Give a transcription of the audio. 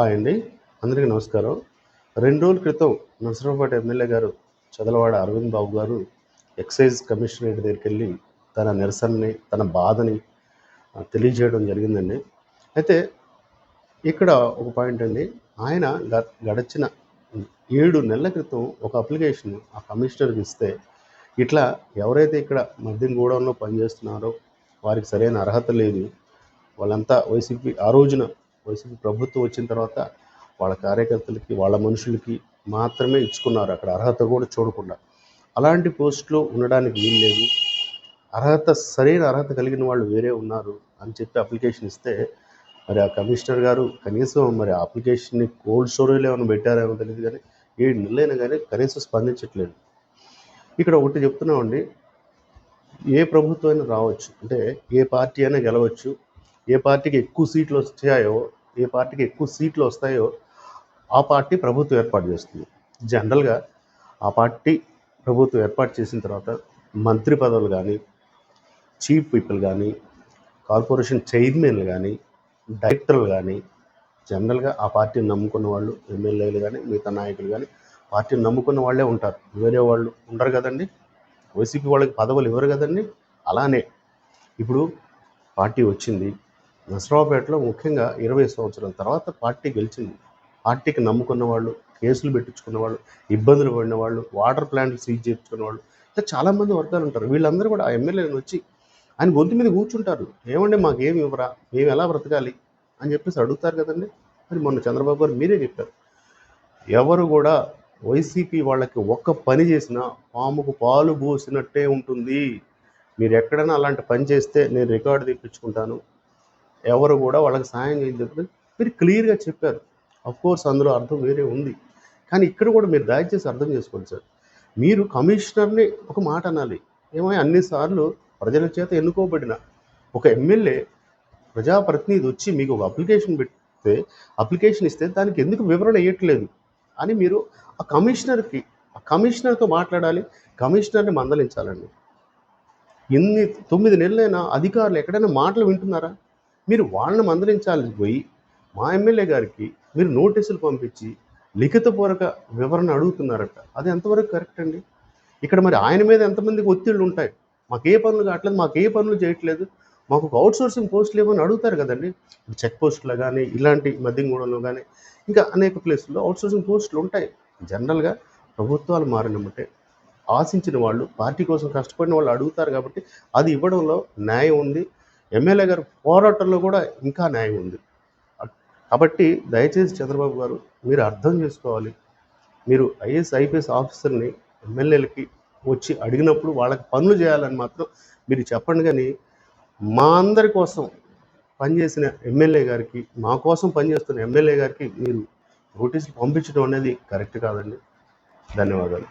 Hi అండి. అందరికీ నమస్కారం. రెండు రోజుల క్రితం నరసరావుపేట ఎమ్మెల్యే గారు చదలవాడ అరవింద్ బాబు గారు ఎక్సైజ్ కమిషనరేట్ దగ్గరికి వెళ్ళి తన నిరసనని తన బాధని తెలియజేయడం జరిగిందండి. అయితే ఇక్కడ ఒక పాయింట్ అండి. ఆయన గ- గడిచిన ఏడు నెలల క్రితం ఒక అప్లికేషన్ ఆ కమిషనర్కి ఇస్తే ఇట్లా ఎవరైతే ఇక్కడ మద్యం గోడౌన్లో పనిచేస్తున్నారో వారికి సరైన అర్హత లేదు. వాళ్ళంతా వైసీపీ ఆ రోజున వైసీపీ ప్రభుత్వం వచ్చిన తర్వాత వాళ్ళ కార్యకర్తలకి వాళ్ళ మనుషులకి మాత్రమే ఇచ్చుకున్నారు. అక్కడ అర్హత కూడా చూడకుండా. అలాంటి పోస్టులో ఉండడానికి వీలు లేదు. అర్హత సరైన అర్హత కలిగిన వాళ్ళు వేరే ఉన్నారు అని చెప్పి అప్లికేషన్ ఇస్తే మరి ఆ కమిషనర్ గారు కనీసం మరి ఆ అప్లికేషన్ని కోల్డ్ స్టోరేజ్లో ఏమైనా పెట్టారేమో తెలియదు కానీ ఏడు నెలలైనా కానీ కనీసం స్పందించట్లేదు. ఇక్కడ ఒకటి చెప్తున్నామండి. ఏ ప్రభుత్వం అయినా రావచ్చు. అంటే ఏ పార్టీ అయినా గెలవచ్చు. ఏ పార్టీకి ఎక్కువ సీట్లు వచ్చాయో ఏ పార్టీకి ఎక్కువ సీట్లు వస్తాయో ఆ పార్టీ ప్రభుత్వం ఏర్పాటు చేస్తుంది. జనరల్గా ఆ పార్టీ ప్రభుత్వం ఏర్పాటు చేసిన తర్వాత మంత్రి పదవులు కానీ చీఫ్ పీపుల్ కానీ కార్పొరేషన్ చైర్మన్లు కానీ డైరెక్టర్లు కానీ జనరల్గా ఆ పార్టీని నమ్ముకున్న వాళ్ళు ఎమ్మెల్యేలు కానీ మిగతా నాయకులు కానీ పార్టీని నమ్ముకున్న వాళ్ళే ఉంటారు. వేరే వాళ్ళు ఉండరు కదండి. వైసీపీ వాళ్ళకి పదవులు ఇవ్వరు కదండి. అలానే ఇప్పుడు పార్టీ వచ్చింది. నసరావుపేటలో ముఖ్యంగా ఇరవై సంవత్సరాల తర్వాత పార్టీ గెలిచింది. పార్టీకి నమ్ముకున్న వాళ్ళు కేసులు పెట్టించుకున్న వాళ్ళు ఇబ్బందులు పడిన వాళ్ళు వాటర్ ప్లాంట్లు సీజ్ చేయించుకున్న వాళ్ళు ఇట్లా చాలామంది వర్గాలు ఉంటారు. వీళ్ళందరూ కూడా ఆ ఎమ్మెల్యేలను వచ్చి ఆయన గొంతు మీద కూర్చుంటారు. ఏమండి మాకేమి ఇవ్వరా? మేము ఎలా బ్రతకాలి? అని చెప్పేసి అడుగుతారు కదండి. మరి మొన్న చంద్రబాబు గారు మీరే చెప్పారు. ఎవరు కూడా వైసీపీ వాళ్ళకి ఒక్క పని చేసినా పాముకు పాలు పోసినట్టే ఉంటుంది. మీరు ఎక్కడైనా అలాంటి పని చేస్తే నేను రికార్డు తెప్పించుకుంటాను. ఎవరు కూడా వాళ్ళకి సాయం చేయలేదు మీరు క్లియర్గా చెప్పారు. కోర్స్ అందులో అర్థం వేరే ఉంది. కానీ ఇక్కడ కూడా మీరు దయచేసి అర్థం చేసుకోండి సార్. మీరు కమిషనర్ని ఒక మాట అనాలి. ఏమో అన్నిసార్లు ప్రజల చేత ఎన్నుకోబడిన ఒక ఎమ్మెల్యే ప్రజాప్రతినిధి వచ్చి మీకు ఒక అప్లికేషన్ పెడితే అప్లికేషన్ ఇస్తే దానికి ఎందుకు వివరణ ఇవ్వట్లేదు అని మీరు ఆ కమిషనర్కి ఆ కమిషనర్తో మాట్లాడాలి. కమిషనర్ని మందలించాలండి. ఎన్ని తొమ్మిది నెలలైనా అధికారులు ఎక్కడైనా మాటలు వింటున్నారా? మీరు వాళ్ళని మందలించాలి పోయి మా ఎమ్మెల్యే గారికి మీరు నోటీసులు పంపించి లిఖితపూర్వక వివరణ అడుగుతున్నారట. అది ఎంతవరకు కరెక్ట్ అండి? ఇక్కడ మరి ఆయన మీద ఎంతమందికి ఒత్తిళ్ళు ఉంటాయి? మాకు ఏ పనులు కావట్లేదు మాకు ఏ పనులు చేయట్లేదు మాకు ఒక అవుట్సోర్సింగ్ పోస్టులు ఏమని అడుగుతారు కదండి? చెక్ పోస్టులు కానీ ఇలాంటి మద్యంగూడలో కానీ ఇంకా అనేక ప్లేసుల్లో అవుట్ సోర్సింగ్ పోస్టులు ఉంటాయి. జనరల్గా ప్రభుత్వాలు మారినమంటే ఆశించిన వాళ్ళు పార్టీ కోసం కష్టపడిన వాళ్ళు అడుగుతారు కాబట్టి అది ఇవ్వడంలో న్యాయం ఉంది. ఎమ్మెల్యే గారు పోరాటంలో కూడా ఇంకా న్యాయం ఉంది. కాబట్టి దయచేసి చంద్రబాబు గారు మీరు అర్థం చేసుకోవాలి. మీరు ఐఏఎస్ ఐపీఎస్ ఆఫీసర్ని ఎమ్మెల్యేలకి వచ్చి అడిగినప్పుడు వాళ్ళకి పనులు చేయాలని మాత్రం మీరు చెప్పండి కానీ మా అందరి కోసం పనిచేసిన ఎమ్మెల్యే గారికి మా కోసం పనిచేస్తున్న ఎమ్మెల్యే గారికి మీరు నోటీసులు పంపించడం అనేది కరెక్ట్ కాదండి. ధన్యవాదాలు.